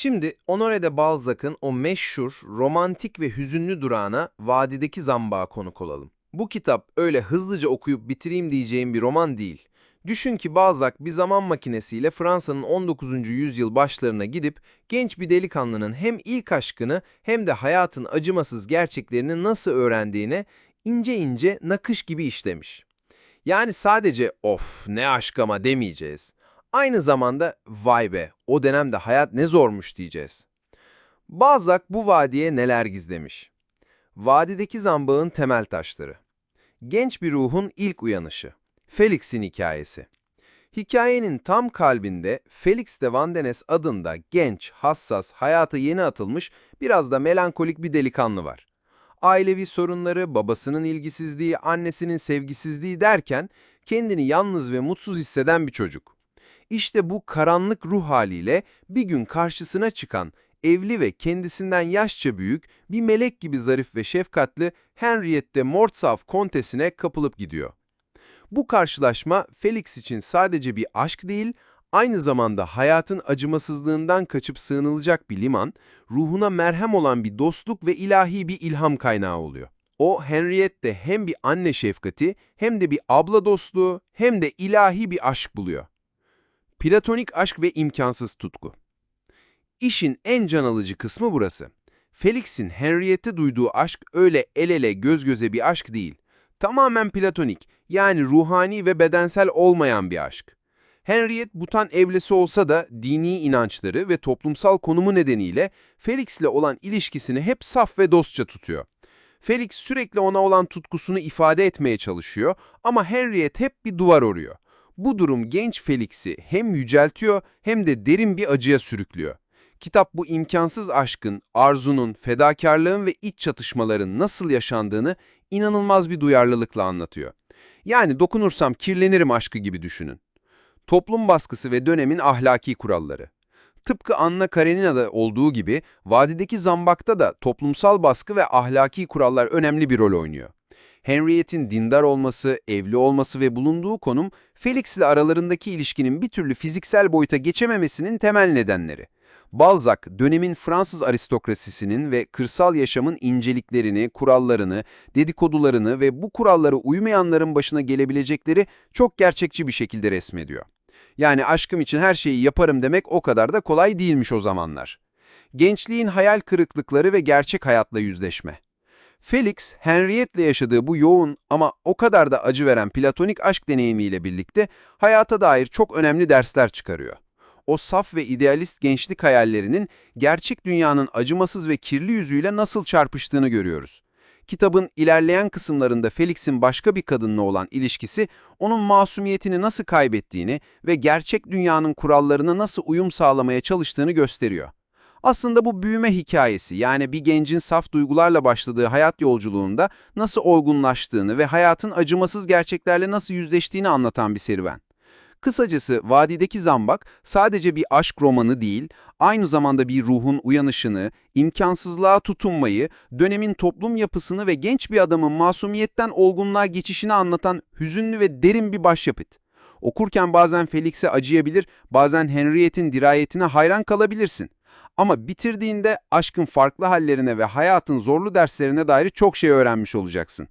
Şimdi Honoré de Balzac'ın o meşhur, romantik ve hüzünlü durağına Vadideki Zambağa konuk olalım. Bu kitap öyle hızlıca okuyup bitireyim diyeceğim bir roman değil. Düşün ki Balzac bir zaman makinesiyle Fransa'nın 19. yüzyıl başlarına gidip genç bir delikanlının hem ilk aşkını hem de hayatın acımasız gerçeklerini nasıl öğrendiğine ince ince nakış gibi işlemiş. Yani sadece of ne aşk ama demeyeceğiz. Aynı zamanda vay be o dönemde hayat ne zormuş diyeceğiz. Balzac bu vadiye neler gizlemiş? Vadideki zambağın temel taşları. Genç bir ruhun ilk uyanışı. Felix'in hikayesi. Hikayenin tam kalbinde Felix de Vandenes adında genç, hassas, hayata yeni atılmış, biraz da melankolik bir delikanlı var. Ailevi sorunları, babasının ilgisizliği, annesinin sevgisizliği derken kendini yalnız ve mutsuz hisseden bir çocuk. İşte bu karanlık ruh haliyle bir gün karşısına çıkan evli ve kendisinden yaşça büyük bir melek gibi zarif ve şefkatli Henriette Mortsauf kontesine kapılıp gidiyor. Bu karşılaşma Felix için sadece bir aşk değil, aynı zamanda hayatın acımasızlığından kaçıp sığınılacak bir liman, ruhuna merhem olan bir dostluk ve ilahi bir ilham kaynağı oluyor. O Henriette hem bir anne şefkati, hem de bir abla dostluğu, hem de ilahi bir aşk buluyor. Platonik aşk ve imkansız tutku. İşin en can alıcı kısmı burası. Felix'in Henriette duyduğu aşk öyle el ele göz göze bir aşk değil. Tamamen platonik, yani ruhani ve bedensel olmayan bir aşk. Henriette Butan evlisi olsa da dini inançları ve toplumsal konumu nedeniyle Felix'le olan ilişkisini hep saf ve dostça tutuyor. Felix sürekli ona olan tutkusunu ifade etmeye çalışıyor ama Henriette hep bir duvar oruyor. Bu durum genç Felix'i hem yüceltiyor hem de derin bir acıya sürüklüyor. Kitap bu imkansız aşkın, arzunun, fedakarlığın ve iç çatışmaların nasıl yaşandığını inanılmaz bir duyarlılıkla anlatıyor. Yani dokunursam kirlenirim aşkı gibi düşünün. Toplum baskısı ve dönemin ahlaki kuralları. Tıpkı Anna Karenina'da olduğu gibi Vadideki Zambak'ta da toplumsal baskı ve ahlaki kurallar önemli bir rol oynuyor. Henriette'in dindar olması, evli olması ve bulunduğu konum Felix ile aralarındaki ilişkinin bir türlü fiziksel boyuta geçememesinin temel nedenleri. Balzac, dönemin Fransız aristokrasisinin ve kırsal yaşamın inceliklerini, kurallarını, dedikodularını ve bu kurallara uymayanların başına gelebilecekleri çok gerçekçi bir şekilde resmediyor. Yani aşkım için her şeyi yaparım demek o kadar da kolay değilmiş o zamanlar. Gençliğin hayal kırıklıkları ve gerçek hayatla yüzleşme. Felix, Henriette'le yaşadığı bu yoğun ama o kadar da acı veren platonik aşk deneyimiyle birlikte hayata dair çok önemli dersler çıkarıyor. O saf ve idealist gençlik hayallerinin gerçek dünyanın acımasız ve kirli yüzüyle nasıl çarpıştığını görüyoruz. Kitabın ilerleyen kısımlarında Felix'in başka bir kadınla olan ilişkisi onun masumiyetini nasıl kaybettiğini ve gerçek dünyanın kurallarına nasıl uyum sağlamaya çalıştığını gösteriyor. Aslında bu büyüme hikayesi yani bir gencin saf duygularla başladığı hayat yolculuğunda nasıl olgunlaştığını ve hayatın acımasız gerçeklerle nasıl yüzleştiğini anlatan bir serüven. Kısacası Vadideki Zambak sadece bir aşk romanı değil, aynı zamanda bir ruhun uyanışını, imkansızlığa tutunmayı, dönemin toplum yapısını ve genç bir adamın masumiyetten olgunluğa geçişini anlatan hüzünlü ve derin bir başyapıt. Okurken bazen Felix'e acıyabilir, bazen Henriette'in dirayetine hayran kalabilirsin. Ama bitirdiğinde aşkın farklı hallerine ve hayatın zorlu derslerine dair çok şey öğrenmiş olacaksın.